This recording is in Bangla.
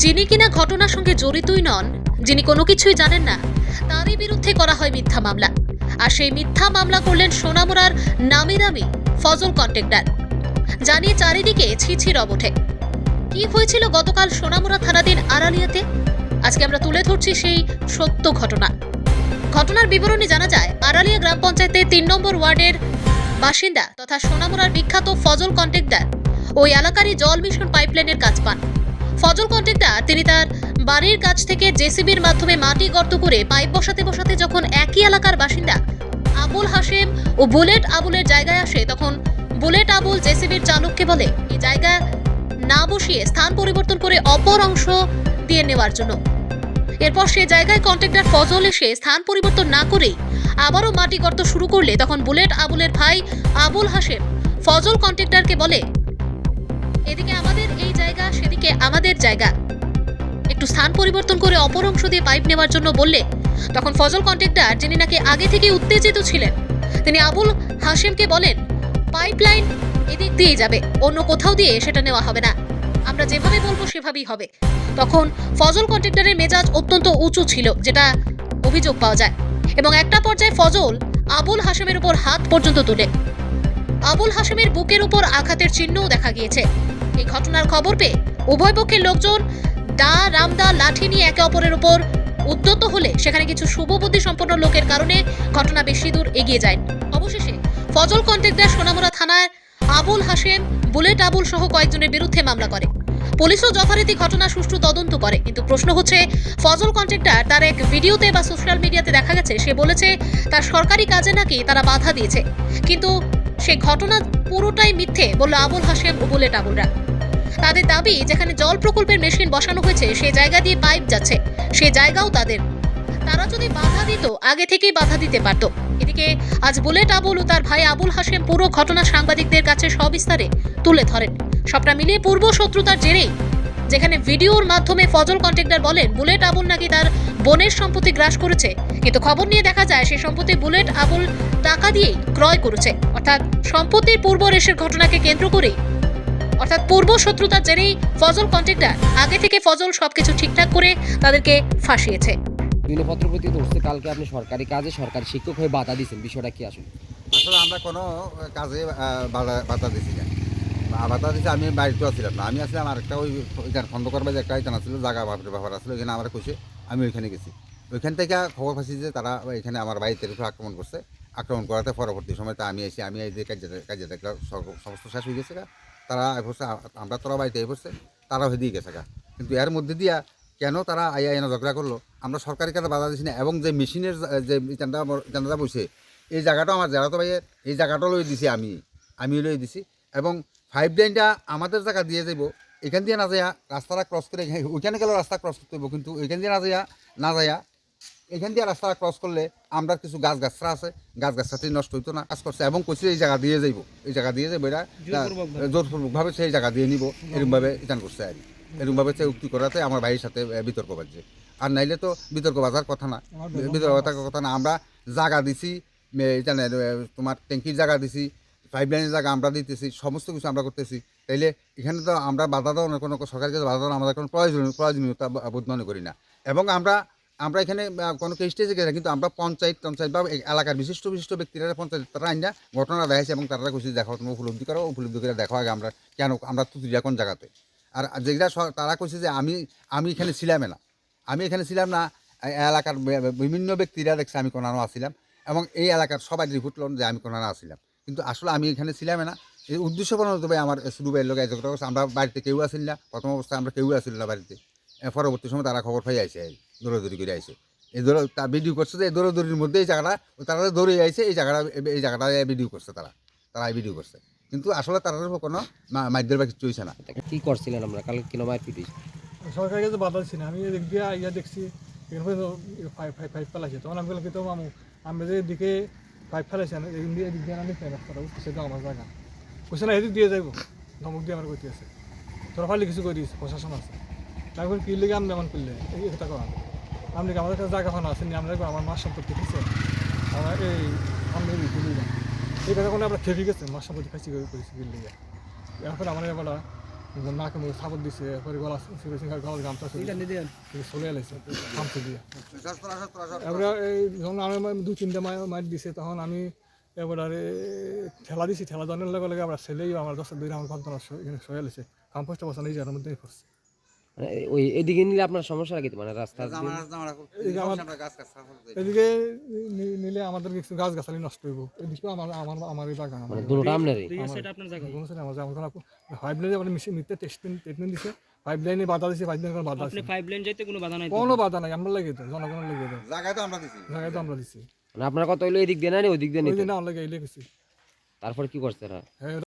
যিনি কিনা ঘটনার সঙ্গে জড়িতই নন, যিনি কোনো কিছুই জানেন না, তারই বিরুদ্ধে করা হয় মিথ্যা মামলা। আর সেই মিথ্যা মামলা করলেন সোনামুড়ার নামি দামি ফজল কন্ট্রাক্টর। জানিয়ে চারিদিকে ছিছির অবঠে কি হয়েছিল গতকাল সোনামুড়া থানাধীন আড়ালিয়াতে? আজকে আমরা তুলে ধরছি সেই সত্য ঘটনা। ঘটনার বিবরণী জানা যায়, আড়ালিয়া গ্রাম পঞ্চায়েতের তিন নম্বর ওয়ার্ডের বাসিন্দা তথা সোনামুড়ার বিখ্যাত ফজল কন্ট্রাক্টর ওই এলাকারই জল মিশন পাইপলাইনের কাজ পান। ফজল কন্ট্রাক্টর তিনি তার বাড়ির কাছ থেকে জেসিবির মাধ্যমে মাটি গর্ত করে পাইপ বসাতে বসাতে যখন একই এলাকার বাসিন্দা আবুল হাশেম ও বুলেট আবুলের জায়গায় আসে, তখন বুলেট আবুল জেসিবির চালককে বলে, এই জায়গা না বসিয়ে স্থান পরিবর্তন করে অপর অংশ দিয়ে নেওয়ার জন্য। এরপর সে জায়গায় কন্ট্রাক্টর ফজল এসে স্থান পরিবর্তন না করেই আবারও মাটি গর্ত শুরু করলে, তখন বুলেট আবুলের ভাই আবুল হাশেম ফজল কন্ট্রাক্টরকে বলে এদিকে আমাদের এই জায়গা, সেদিকে আমাদের জায়গা। একটু স্থান পরিবর্তন করে অপর অংশ দিয়ে পাইপ নেওয়ার জন্য বললে, তখন ফজল কন্ট্রাক্টর, যিনি নাকি আগে থেকে উত্তেজিত ছিলেন, তিনি আবুল হাশেমকে বলেন, পাইপলাইন এদিক দিয়েই যাবে, অন্য কোথাও দিয়ে সেটা নেওয়া হবে না। আমরা যেভাবে বলব সেভাবেই হবে। তখন ফজল কন্ট্রাক্টরের মেজাজ অত্যন্ত উঁচু ছিল, যেটা অভিযোগ পাওয়া যায়। এবং একটা পর্যায়ে ফজল আবুল হাশেমের উপর হাত পর্যন্ত তোলে। আবুল হাশেমের বুকের উপর আঘাতের চিহ্নও দেখা গিয়েছে। এই ঘটনার খবর পেয়ে উভয় পক্ষের লোকজন দা রামদা লাঠি নিয়ে একে অপরের উপর উদ্যত হলে সেখানে কিছু শুভবুদ্ধি সম্পন্ন লোকের কারণে ঘটনা বেশি দূর এগিয়ে যায়। অবশেষে ফজল কন্ট্রাক্টর সোনামুড়া থানায় আবুল হাশেম, বুলেট আবুল সহ কয়েকজনের বিরুদ্ধে মামলা করে। পুলিশও যথারীতি ঘটনা সুষ্ঠু তদন্ত করে, কিন্তু প্রশ্ন হচ্ছে, ফজল কন্ট্রাক্টর তার এক ভিডিওতে বা সোশ্যাল মিডিয়াতে দেখা গেছে, সে বলেছে, তার সরকারি কাজে নাকি তারা বাধা দিয়েছে। কিন্তু সে ঘটনা পুরোটাই মিথ্যে, বলল আবুল হাশেম ও বুলেট আবুলরা। তাদের দাবি, যেখানে জল প্রকল্পের মেশিন বসানো হয়েছে সেই জায়গা দিয়ে পাইপ যাচ্ছে সেই জায়গাও তাদের। তারা যদি বাধা দিত, আগে থেকেই বাধা দিতে পারত। এদিকে আজ বুলেট আবুল ও তার ভাই আবুল হাশেম পুরো ঘটনা সাংবাদিকদের কাছে সবিস্তারে তুলে ধরেন। সবটা মিলিয়ে পূর্ব শত্রুতার জেরেই যেখানে ভিডিওর মাধ্যমে ফজল কন্ট্রাক্টর বলেন বুলেট আবুল নাকি তার বোনের সম্পত্তি গ্রাস করেছে? কিন্তু খবর নিয়ে দেখা যায় সেই সম্পত্তি বুলেট আবুল টাকা দিয়েই ক্রয় করেছে। অর্থাৎ সম্পত্তির পূর্ব রেশের ঘটনাকে কেন্দ্র করেই অর্থাৎ পূর্ব শত্রুতার জেরেই ফজল কন্ট্রাক্টর আগে থেকে ফজল সবকিছু ঠিকঠাক করে তাদেরকে ফাঁসিয়েছে। বিনপত্র প্রতি ধরছে কালকে আপনি সরকারি কাজে সরকারি শিক্ষক হয়ে বাধা দিয়েছেন। বিষয়টা কি আসলে? আসলে আমরা কোনো কাজে বাধা বাধা দিছি না। বাধা দিছি, আমি বাড়িতেও ছিলাম না। আমি আসলাম, আরেকটা ওই ওইখানে খন্দকার বাজে একটা ইতান ছিল জায়গা ব্যাপারে ব্যাপার আসলে ওইখানে আমরা খুশি আমি ওইখানে গেছি। ওইখান থেকে খবর পাচ্ছি যে তারা এখানে আমার বাড়িতে আক্রমণ করছে। আক্রমণ করাতে পরবর্তী সময়টা আমি এসে, আমি এই যে কাজে সমস্ত শেষ হয়ে গেছে। তারা এ পড়ছে আমরা তোরা বাড়িতে পড়ছে, তারাও হেদিয়ে গেছে গা। কিন্তু এর মধ্যে দিয়া কেন তারা আইয়া এনে ঝগড়া করল? আমরা সরকারি কাজে বাধা দিছি না, এবং যে মেশিনের যে চান্দা বসে, এই জায়গাটা আমার জায়গাতো ভাইয়ের, এই জায়গাটা লই দিছি আমি। আমি লই দিছি, এবং ফাইভ লাইনটা আমাদের জায়গা দিয়ে যাব এখান দিয়ে না যাইয়া রাস্তাটা ক্রস করে ওইখানে গেলেও রাস্তা ক্রস করতে হইব কিন্তু ওইখান দিয়ে না যাইয়া না যাইয়া এখান দিয়ে রাস্তাটা ক্রস করলে আমরা কিছু গাছ গাছরা আছে গাছ গাছরাটি নষ্ট হইতো না। কাজ করছে এবং কইছে এই জায়গা দিয়ে যাইব এই জায়গা দিয়ে যাইব এটা জোরপূর্বকভাবে সেই জায়গা দিয়ে নিব এরকমভাবে ইটান করছে আর এরকমভাবে সে উক্তি করাতে আমার ভাইয়ের সাথে বিতর্ক বাজছে। আর নাইলে তো বিতর্ক বাজার কথা না বিতর্ক বাজার কথা না আমরা জায়গা দিছি তোমার ট্যাঙ্কির জায়গা দিছি পাইপ লাইনের জায়গা আমরা দিতেছি, সমস্ত কিছু আমরা করতেছি, তাইলে এখানে তো আমরা বাধা দেওয়ার কোনো সরকারি কাছে বাধা দেওয়ার আমাদের কোনো প্রয়োজন প্রয়োজনীয়তা বোধ মনে করি না। এবং আমরা আমরা এখানে কোনো স্টেজে গেছি কিন্তু আমরা পঞ্চায়েত পঞ্চায়েত বা এলাকার বিশিষ্ট বিশিষ্ট ব্যক্তিরা, পঞ্চায়েত তারা আইনা ঘটনা দেখাইছে এবং তারা খুশি দেখো তুমি উপলব্ধি করো, উপলব্ধি করে দেখো আগে আমরা কেন, আমরা তো কোন জায়গাতে? আর স- তারা কইছে যে আমি আমি এখানে ছিলাম না। আমি এখানে ছিলাম না এলাকার বিভিন্ন ব্যক্তিরা দেখছে আমি কোনানো আসছিলাম এবং এই এলাকার সবাই রিপোর্ট লন যে আমি কোনানো আসছিলাম কিন্তু আসলে আমি এখানে ছিলাম না। এই উদ্দেশ্য প্রণত ভাই আমার শুরু লোক যোগাযোগ করছে। আমরা বাড়িতে কেউ আসিল না। প্রথম অবস্থায় আমরা কেউ আসিল না বাড়িতে। পরবর্তী সময় তারা খবর পাই আইসে দৌড়াদৌড়ি করে আইসে। এই দৌড় তার ভিডিও করছে যে এই দৌড়াদৌড়ির মধ্যে এই জায়গাটা তারা দৌড়ে আইসে এই জায়গাটা এই জায়গাটা ভিডিও করছে তারা। তারা ভিডিও করছে। কিন্তু আসলে তারা কোনো মা- মাইদের বা কিছু হয়েছে না। কি করছিলেন আমরা? কালকে কিলো মায়ের পিটিস সরকারি কাছে বাধা দিচ্ছি না। আমি এদিক দিয়ে ইয়া দেখছি এখানে ফাইভ ফাইভ ফাইভ ফেলাইছে তখন আমি বললাম কি তো মামু আমরা যে এদিকে ফাইভ ফেলাইছি এদিক দিয়ে এদিক দিয়ে ফেলে রাস্তাটা আমার জায়গা কইছে না এদিক দিয়ে যাইব। ধমক দিয়ে আমার কইতে আছে। তোরা ফালি কিছু করে দিয়েছে প্রশাসন আছে। বলি কি লেগে আমি এমন করলে এই কথা করা আপনি আমাদের কাছে জায়গা ফানা আছে, নি আমরা আমার মাস সম্পত্তি দিচ্ছে আমার এই আমি দিলি এই কথা কোনো আমরা খেপে গেছে মাস সম্পত্তি খাইছি করে করেছি দিল্লি এখন আমার বলা নাকে মুখে সাপোর্ট দিছে পরে গলা সিঙ্গার সিঙ্গার গলার গামছা চলে চলে এলাইছে গামছা দিয়ে এবারে এই যখন আমি দু তিনটা মাইট দিছে তখন আমি এবারে ঠেলা দিছি ঠেলা জানার লগে লগে আমরা ছেলেই আমার দশটা দুই আমার ঘণ্টা এখানে সয়ে এলেছে কাম্পোস্টটা বসা এই যার মধ্যে পড়ছে। মানে ওই এদিকে নিলে আপনার সমস্যা লাগে মানে রাস্তা এদিকে নিলে আমাদের কিছু গাছ গাছালি নষ্ট হইব। এদিকেও আমার আমার আমার এই বাগান মানে কোনো সাইড আমার ফাইভ লাইনে আমার মিশে মিথ্যে টেস্টমেন্ট ট্রিটমেন্ট দিছে। ফাইভ লাইনে বাধা দিছে ফাইভ লাইনে কোনো বাধা আছে পাইপ লাইন যাইতে কোনো বাধা নাই কোনো বাধা নাই আমরা লাগে তো জনগণের লাগে তো জায়গায় তো আমরা দিছি। জায়গায় তো আমরা দিছি। মানে আপনার কথা হইল এদিক দিয়ে না ওই দিক দিয়ে নিতে? আমরা লাগে এলে গেছি। তারপর কি করছে এরা? হ্যাঁ